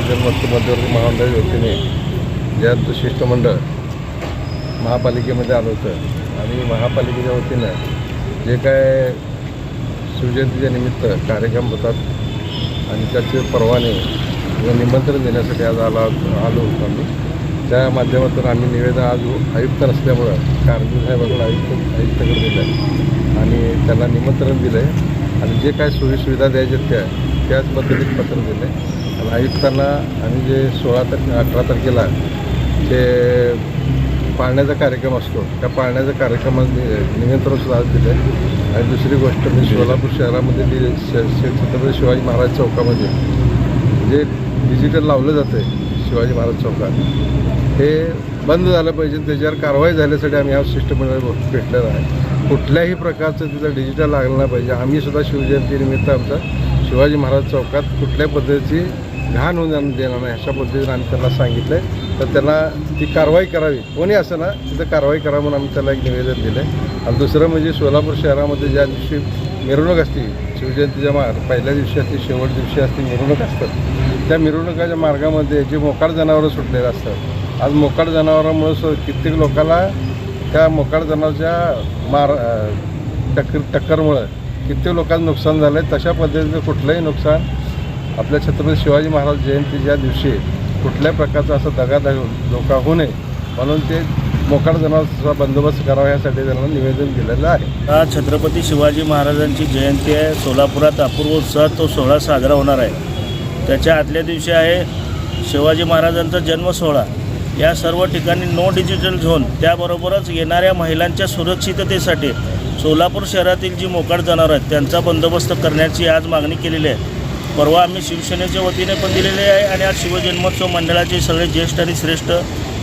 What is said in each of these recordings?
जन्मोत्सव मध्यवर्ती महामंडळाच्या वतीने जयंत शिष्टमंडळ महापालिकेमध्ये आलं होतं आणि महापालिकेच्या वतीनं जे काय शिवजयंतीच्या निमित्त कार्यक्रम होतात आणि त्याचे परवाने व निमंत्रण देण्यासाठी आज आला आलो होतो आम्ही. त्या माध्यमातून आम्ही निवेदन आज आयुक्त नसल्यामुळं कारगिल साहेबांकडे आयुक्त आयुक्ताकडे दिलं आहे आणि त्यांना निमंत्रण दिलं आहे. आणि जे काय सोयीसुविधा द्यायच्या त्या त्याच पद्धतीत पत्र दिलं आहे. आयुक्तांना आम्ही जे सोळा तारखे अठरा तारखेला ते पाळण्याचा कार्यक्रम असतो त्या पाळण्याच्या कार्यक्रमात निमंत्रण सुद्धा दिलं आणि दुसरी गोष्ट म्हणजे सोलापूर शहरामध्ये जे छत्रपती शिवाजी महाराज चौकामध्ये जे डिजिटल लावलं जातं आहे शिवाजी महाराज चौकात हे बंद झालं पाहिजे त्याच्यावर कारवाई झाल्यासाठी आम्ही हा शिष्टमंडळ भेटलेलं आहे. कुठल्याही प्रकारचं तिथं डिजिटल लागलं नाही पाहिजे. आम्ही सुद्धा शिवजयंतीनिमित्त आमचा शिवाजी महाराज चौकात कुठल्या पद्धतीची घाण होऊन जाणं देणार नाही अशा पद्धतीने आम्ही त्यांना सांगितलं आहे तर त्यांना ती कारवाई करावी. कोणी असं ना तिथं कारवाई करा म्हणून आम्ही त्याला एक निवेदन दिलं आहे आणि दुसरं म्हणजे सोलापूर शहरामध्ये ज्या दिवशी मिरवणूक असते शिवजयंतीच्या मार पहिल्या दिवशी असते शेवट दिवशी असते मिरवणूक असतात. त्या मिरवणुकाच्या मार्गामध्ये जे मोकाड जनावरं सुटलेले असतात. आज मोकाड जनावरांमुळे सो कित्येक लोकांना त्या मोकाड जनावरच्या मार टक्कर टक्करमुळं कित्येक लोकांचं नुकसान झालं आहे तशा पद्धतीचं कुठलंही नुकसान आपल्या छत्रपती शिवाजी महाराज जयंतीच्या दिवशी कुठल्या प्रकारचा असं दगादग धोका होऊ नये म्हणून ते मोकाट जनावरचा बंदोबस्त करावा यासाठी त्यांना निवेदन दिलेलं आहे. आज छत्रपती शिवाजी महाराजांची जयंती आहे. सोलापुरात अपूर्व उत्साहात तो सोहळा साजरा होणार आहे. त्याच्या आदल्या दिवशी आहे शिवाजी महाराजांचा जन्म सोहळा. या सर्व ठिकाणी नो डिजिटल झोन त्याबरोबरच येणाऱ्या महिलांच्या सुरक्षिततेसाठी सोलापूर शहरातील जी मोकाट जनावर आहेत त्यांचा बंदोबस्त करण्याची आज मागणी केलेली आहे. परवा आम्ही शिवसेनेच्या वतीने पण दिलेले आहे आणि आज शिवजन्मोत्सव मंडळाचे सगळे ज्येष्ठ आणि श्रेष्ठ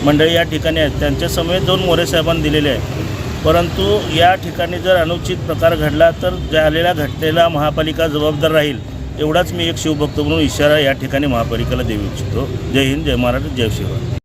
मंडळी या ठिकाणी आहेत. त्यांच्या समेत दोन मोरेसाहेबांना दिलेले आहे. परंतु या ठिकाणी जर अनुचित प्रकार घडला तर झालेल्या घटनेला महापालिका जबाबदार राहील एवढाच मी एक शिवभक्त म्हणून इशारा या ठिकाणी महापालिकेला देऊ इच्छितो. जय हिंद जय महाराष्ट्र जय शिवराय.